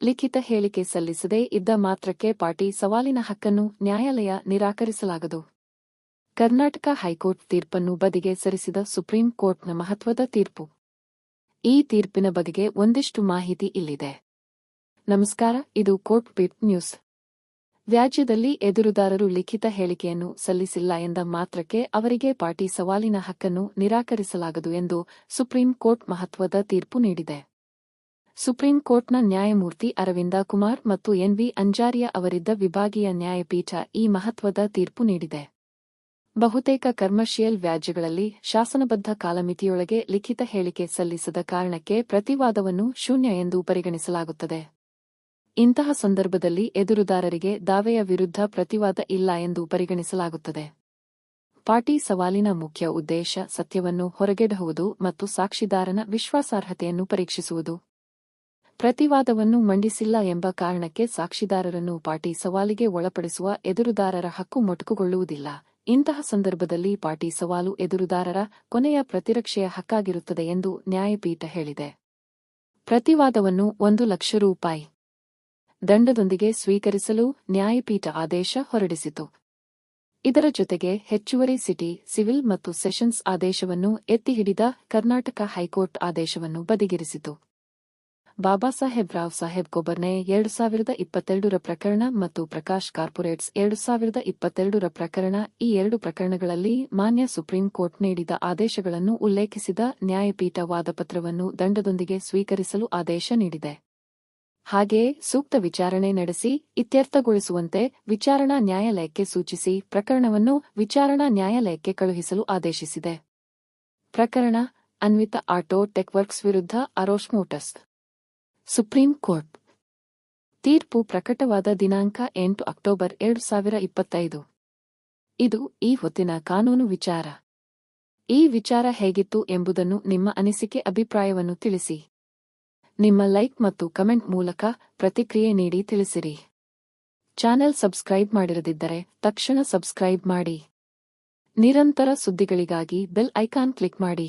ಲಿಖಿತ ಹೇಳಿಕೆ ಸಲ್ಲಿಸದೇ ಇದ್ದ ಮಾತ್ರಕ್ಕೆ ಪಾಟಿ ಸವಾಲಿನ ಹಕ್ಕನ್ನು ನ್ಯಾಯಾಲಯ ನಿರಾಕರಿಸಲಾಗದು. ಕರ್ನಾಟಕ ಹೈಕೋರ್ಟ್ ತೀರ್ಪನ್ನು ಬದಿಗೆ ಸರಿಸಿದ ಸುಪ್ರೀಂ ಕೋರ್ಟ್ನ ಮಹತ್ವದ ತೀರ್ಪು. ಈ ತೀರ್ಪಿನ ಬಗೆಗೆ ಒಂದಿಷ್ಟು ಮಾಹಿತಿ ಇಲ್ಲಿದೆ. ನಮಸ್ಕಾರ, ಇದು ಕೋರ್ಟ್ ಬಿಟ್ ನ್ಯೂಸ್. ವ್ಯಾಜ್ಯದಲ್ಲಿ ಎದುರುದಾರರು ಲಿಖಿತ ಹೇಳಿಕೆಯನ್ನು ಸಲ್ಲಿಸಿಲ್ಲ ಎಂದ ಮಾತ್ರಕ್ಕೆ ಅವರಿಗೆ ಪಾಟಿ ಸವಾಲಿನ ಹಕ್ಕನ್ನು ನಿರಾಕರಿಸಲಾಗದು ಎಂದು ಸುಪ್ರೀಂ ಕೋರ್ಟ್ ಮಹತ್ವದ ತೀರ್ಪು ನೀಡಿದೆ. ಸುಪ್ರೀಂ ಕೋರ್ಟ್ನ ನ್ಯಾಯಮೂರ್ತಿ ಅರವಿಂದ ಕುಮಾರ್ ಮತ್ತು ಎನ್ವಿ ಅಂಜಾರಿಯಾ ಅವರಿದ್ದ ವಿಭಾಗೀಯ ನ್ಯಾಯಪೀಠ ಈ ಮಹತ್ವದ ತೀರ್ಪು ನೀಡಿದೆ. ಬಹುತೇಕ ಕಮರ್ಷಿಯಲ್ ವ್ಯಾಜ್ಯಗಳಲ್ಲಿ ಶಾಸನಬದ್ಧ ಕಾಲಮಿತಿಯೊಳಗೆ ಲಿಖಿತ ಹೇಳಿಕೆ ಸಲ್ಲಿಸದ ಕಾರಣಕ್ಕೆ ಪ್ರತಿವಾದವನ್ನು ಶೂನ್ಯ ಎಂದು ಪರಿಗಣಿಸಲಾಗುತ್ತದೆ. ಇಂತಹ ಸಂದರ್ಭದಲ್ಲಿ ಎದುರುದಾರರಿಗೆ ದಾವೆಯ ವಿರುದ್ಧ ಪ್ರತಿವಾದ ಇಲ್ಲ ಎಂದು ಪರಿಗಣಿಸಲಾಗುತ್ತದೆ. ಪಾರ್ಟಿ ಸವಾಲಿನ ಮುಖ್ಯ ಉದ್ದೇಶ ಸತ್ಯವನ್ನು ಹೊರಗೆಡಹುವುದು ಮತ್ತು ಸಾಕ್ಷಿದಾರನ ವಿಶ್ವಾಸಾರ್ಹತೆಯನ್ನು ಪರೀಕ್ಷಿಸುವುದು. ಪ್ರತಿವಾದವನ್ನು ಮಂಡಿಸಿಲ್ಲ ಎಂಬ ಕಾರಣಕ್ಕೆ ಸಾಕ್ಷಿದಾರರನ್ನು ಪಾರ್ಟಿ ಸವಾಲಿಗೆ ಒಳಪಡಿಸುವ ಎದುರುದಾರರ ಹಕ್ಕು ಮೊಟಕುಗೊಳ್ಳುವುದಿಲ್ಲ. ಇಂತಹ ಸಂದರ್ಭದಲ್ಲಿ ಪಾರ್ಟಿ ಸವಾಲು ಎದುರುದಾರರ ಕೊನೆಯ ಪ್ರತಿರಕ್ಷೆಯ ಹಕ್ಕಾಗಿರುತ್ತದೆ ಎಂದು ನ್ಯಾಯಪೀಠ ಹೇಳಿದೆ. ಪ್ರತಿವಾದವನ್ನು ಒಂದು ಲಕ್ಷ ರೂಪಾಯಿ ದಂಡದೊಂದಿಗೆ ಸ್ವೀಕರಿಸಲು ನ್ಯಾಯಪೀಠ ಆದೇಶ ಹೊರಡಿಸಿತು. ಇದರ ಜೊತೆಗೆ ಹೆಚ್ಚುವರಿ ಸಿಟಿ, ಸಿವಿಲ್ ಮತ್ತು ಸೆಷನ್ಸ್ ಆದೇಶವನ್ನು ಎತ್ತಿಹಿಡಿದ ಕರ್ನಾಟಕ ಹೈಕೋರ್ಟ್ ಆದೇಶವನ್ನು ಬದಿಗಿರಿಸಿತು. ಬಾಬಾ ಸಾಹೇಬ್ ರಾವ್ ಸಾಹೇಬ್ ಗೊಬರ್ನೆ ಎರಡು ಸಾವಿರದ ಇಪ್ಪತ್ತೆರಡರ ಪ್ರಕರಣ ಮತ್ತು ಪ್ರಕಾಶ್ ಕಾರ್ಪೊರೇಟ್ಸ್ ಎರಡು ಸಾವಿರದ ಇಪ್ಪತ್ತೆರಡರ ಪ್ರಕರಣ ಈ ಎರಡು ಪ್ರಕರಣಗಳಲ್ಲಿ ಮಾನ್ಯ ಸುಪ್ರೀಂ ಕೋರ್ಟ್ ನೀಡಿದ ಆದೇಶಗಳನ್ನು ಉಲ್ಲೇಖಿಸಿದ ನ್ಯಾಯಪೀಠ ವಾದಪತ್ರವನ್ನು ದಂಡದೊಂದಿಗೆ ಸ್ವೀಕರಿಸಲು ಆದೇಶ ನೀಡಿದೆ. ಹಾಗೆಯೇ ಸೂಕ್ತ ವಿಚಾರಣೆ ನಡೆಸಿ ಇತ್ಯರ್ಥಗೊಳಿಸುವಂತೆ ವಿಚಾರಣಾ ನ್ಯಾಯಾಲಯಕ್ಕೆ ಸೂಚಿಸಿ ಪ್ರಕರಣವನ್ನು ವಿಚಾರಣಾ ನ್ಯಾಯಾಲಯಕ್ಕೆ ಕಳುಹಿಸಲು ಆದೇಶಿಸಿದೆ. ಪ್ರಕರಣ, ಅನ್ವಿತ ಆಟೋ ಟೆಕ್ವರ್ಕ್ಸ್ ವಿರುದ್ಧ ಅರೋಶ್ ಮೋಟರ್ಸ್. Supreme court. ತೀರ್ಪು ಪ್ರಕಟವಾದ ದಿನಾಂಕ ಎಂಟು ಅಕ್ಟೋಬರ್ ಎರಡು ಸಾವಿರ ಇಪ್ಪತ್ತೈದು. ಇದು ಈ ಹೊತ್ತಿನ ಕಾನೂನು ವಿಚಾರ. ಈ ವಿಚಾರ ಹೇಗಿತ್ತು ಎಂಬುದನ್ನು ನಿಮ್ಮ ಅನಿಸಿಕೆ ಅಭಿಪ್ರಾಯವನ್ನು ತಿಳಿಸಿ. ನಿಮ್ಮ ಲೈಕ್ ಮತ್ತು ಕಮೆಂಟ್ ಮೂಲಕ ಪ್ರತಿಕ್ರಿಯೆ ನೀಡಿ ತಿಳಿಸಿರಿ. ಚಾನೆಲ್ ಸಬ್ಸ್ಕ್ರೈಬ್ ಮಾಡಿರದಿದ್ದರೆ ತಕ್ಷಣ ಸಬ್ಸ್ಕ್ರೈಬ್ ಮಾಡಿ. ನಿರಂತರ ಸುದ್ದಿಗಳಿಗಾಗಿ ಬೆಲ್ ಐಕಾನ್ ಕ್ಲಿಕ್ ಮಾಡಿ.